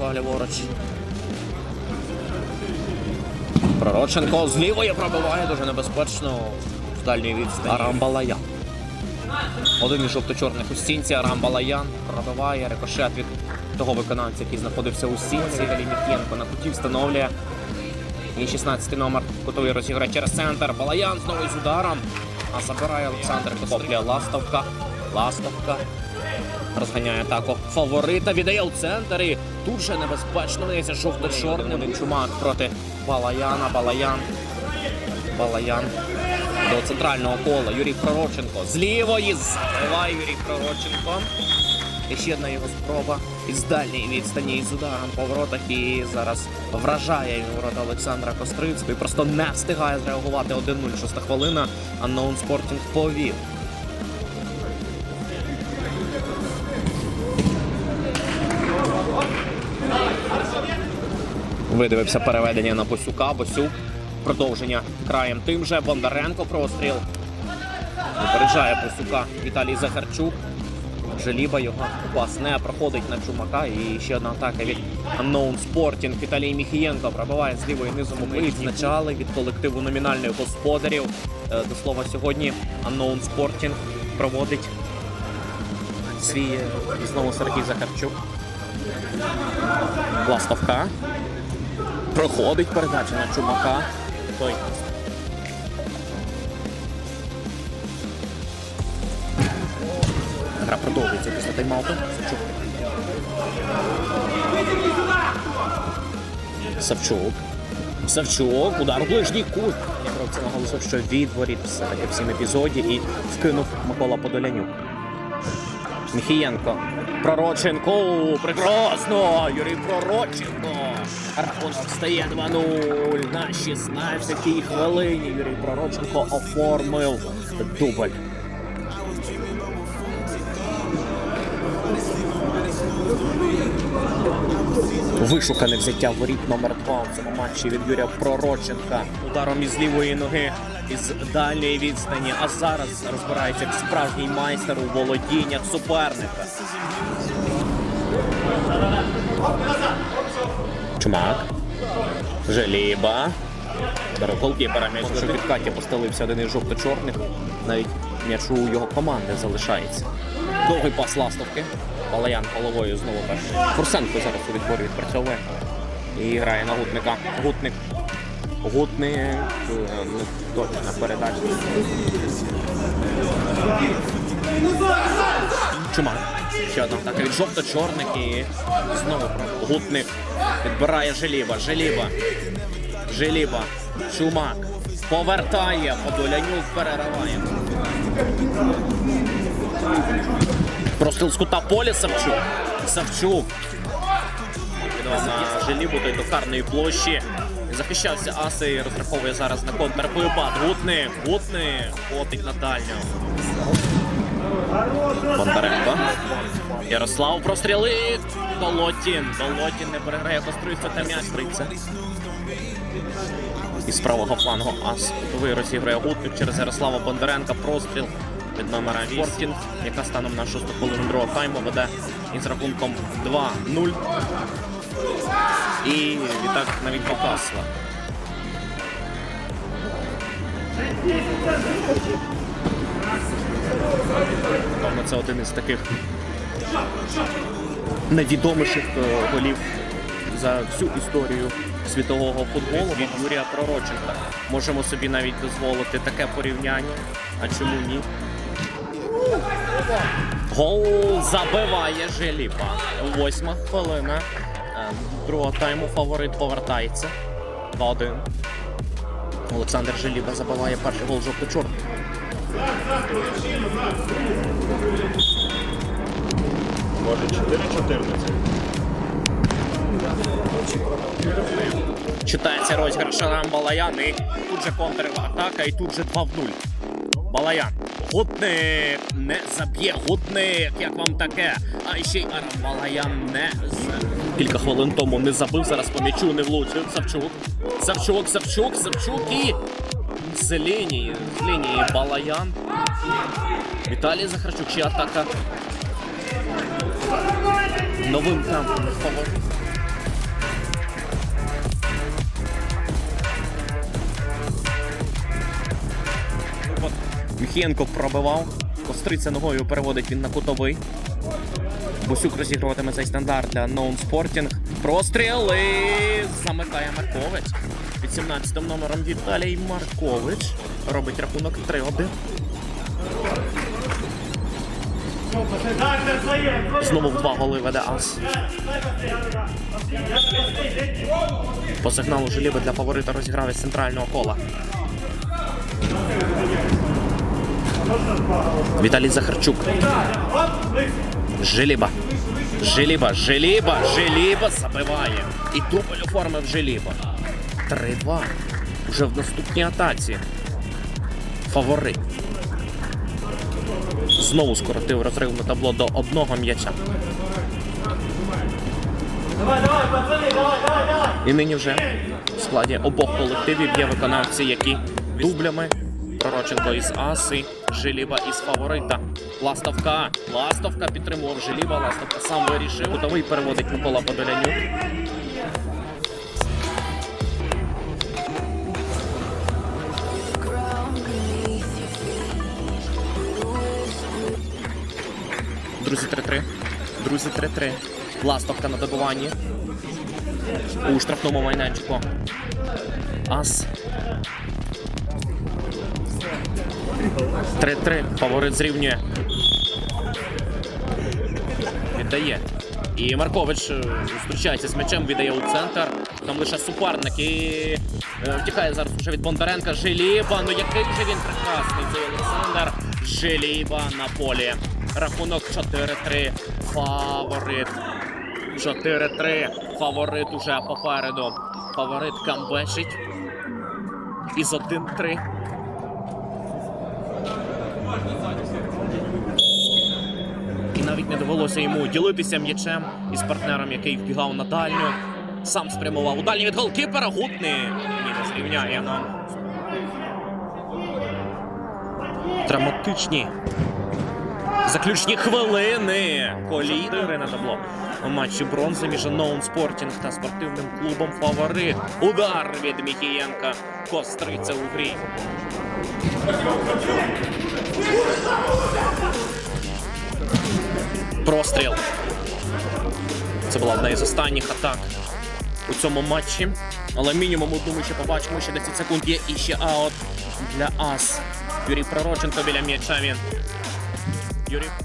Справа ліворуч. Пророченко з лівої пробиває дуже небезпечно з дальньої відстані. Арамбалаян. Один із жовто-чорних у стінці. Арамбалаян пробиває рикошет від того виконавця, який знаходився у стінці. Міхєнко на куті встановлює. І 16 номер готовий розіграти через центр. Балаян знову з ударом. А забирає Олександр Косоплія. Ластовка. Ластовка. Розганяє атаку фаворита. Віддає у центр. І тут же небезпечно дається жовто-чорним. Чумак проти Балаяна. Балаян. Балаян. До центрального кола. Юрій Пророченко. З лівої збиває Юрій Пророченко. І ще одна його спроба із дальньої відстані із ударом по воротах і зараз вражає він ворота Олександра Кострицького і просто не встигає зреагувати 1-0. Шоста хвилина. Unknown Sporting повів. Видивився переведення на Босюка. Босюк. Продовження краєм тим же. Бондаренко простріл. Випереджає Босюка Віталій Захарчук. Желіба його пас не проходить на чумака. І ще одна атака від Unknown Sporting. Віталій Міхієнко пробиває з лівої низом. Ми відзначали від колективу номінальних господарів. Е, До слова, сьогодні Unknown Sporting проводить свій е, знову Сергій Захарчук. Ластовка. Проходить передача на чумака. Той Гра продовжується після тайм-ауту. Савчук. Савчук. Савчук. Удар у ближній кут. Гравці наголосив, що відворіт все-таки в цім епізоді і вкинув Микола Подолянюк. Міхієнко. Пророченко. Прекрасно! Юрій Пророченко. Рахунок стає 2-0 на 16-й хвилині. Юрій Пророченко оформив дубль. Вишукане взяття воріт номер 2 у цьому матчі від Юрія Пророченка. Ударом із лівої ноги із дальньої відстані. А зараз розбирається як справжній майстер у володіннях суперника. Чумак. Желіба. Голкіпера м'яч, що в підкаті постелився один із жовто-чорних. Навіть м'яч у його команди залишається. Довгий пас ластовки. Палаян головою знову перший. Фурсенко зараз у відборі відпрацьовує. І грає на гутника. Гутник. Гутник. е, Не точна передача. Чумак. Ще одна атака від жовто-чорних і знову гутник. Відбирає Желіба. Желіба. Желіба. Чумак. Повертає. Подолянюк перериває. Простріл з кута поля Савчук. Савчук. Віддавав на Желібу до карної площі. Захищався Аси і розраховує зараз на контрвипад. Гутник, Гутник. Ходить на дальню. Бондаренко. Ярослав прострілить. Долотін. Долотін не переграє костриця та м'яч стриця. Із правого флангу Ас. Готовий розіграє Гутник через Ярослава Бондаренка. Простріл від номера Спортінг, яка станом на шосту хвилину другого тайму веде із рахунком 2-0. І відтак навіть покасла. Напевно, це один із таких найвідоміших е, голів за всю історію світового футболу від Юрія Пророченка. Можемо собі навіть дозволити таке порівняння. А чому ні? Гол забиває Желіпа. Восьма хвилина. Е, Другого тайму фаворит повертається. 2-1. Олександр Желіба забиває перший гол жовто-чорний. Може 4-14. Читається розіграш Арам Балаян і тут же контратака і тут же 2 в 0. Балаян. Гутник не заб'є. Гутник, як вам таке? А ще й Арам Балаян не. Кілька хвилин тому не забив, зараз по м'ячу не влучив. Савчук. Савчук, Савчук, Савчук і з лінії, з лінії Балаян. Віталій Захарчук, чи атака новим темпом фаворитом. Міхієнко пробивав, Костриця ногою переводить він на кутовий. Босюк розігруватиме цей стандарт для Ноун Спортінг. Простріли замикає Марковець. Під 17 номером Віталій Маркович. Робить рахунок 3-1. Знову в два голи веде Ас. По сигналу Желіби для фаворита розіграв із центрального кола. Віталій Захарчук. Желіба. Желіба, Желіба, Желіба забиває. І дубль оформив Желіба. 3-2. Уже в наступній атаці. Фаворит. Знову скоротив розрив на табло до одного м'яча. І нині вже в складі обох колективів є виконавці, які дублями. Пророченко із Аси, Желіба із фаворита. Ластовка. Ластовка підтримував Желіба. Ластовка сам вирішив. Кутовий переводить Микола Подолянюк. 3-3. Друзі 3-3. Ластовка на добиванні. У штрафному майданчику. Ас. 3-3. Фаворит зрівнює. Віддає. І Маркович е, зустрічається з м'ячем, віддає у центр. Там лише суперник і е, втікає зараз уже від Бондаренка. Желіба. Ну який же він прекрасний цей Олександр. Желіба на полі. Рахунок 4-3. Фаворит. 4-3. Фаворит уже попереду. Фаворит камбешить. Із 1-3. І навіть не довелося йому ділитися м'ячем із партнером, який вбігав на дальню. Сам спрямував у дальню від голкіпера. Гутний. Ні, не зрівняє нам. Драматичні. Заключні хвилини. Колідери на табло. Матчі бронзи між Ноун Спортінг та спортивним клубом Фаворит. Удар від Міхієнка. Костриця у грі. Простріл. Це була одна із останніх атак у цьому матчі. Але мінімум одну ми ще побачимо. Ще 10 секунд є і ще аут для Ас. Юрій Пророченко біля м'яча він. Юрій.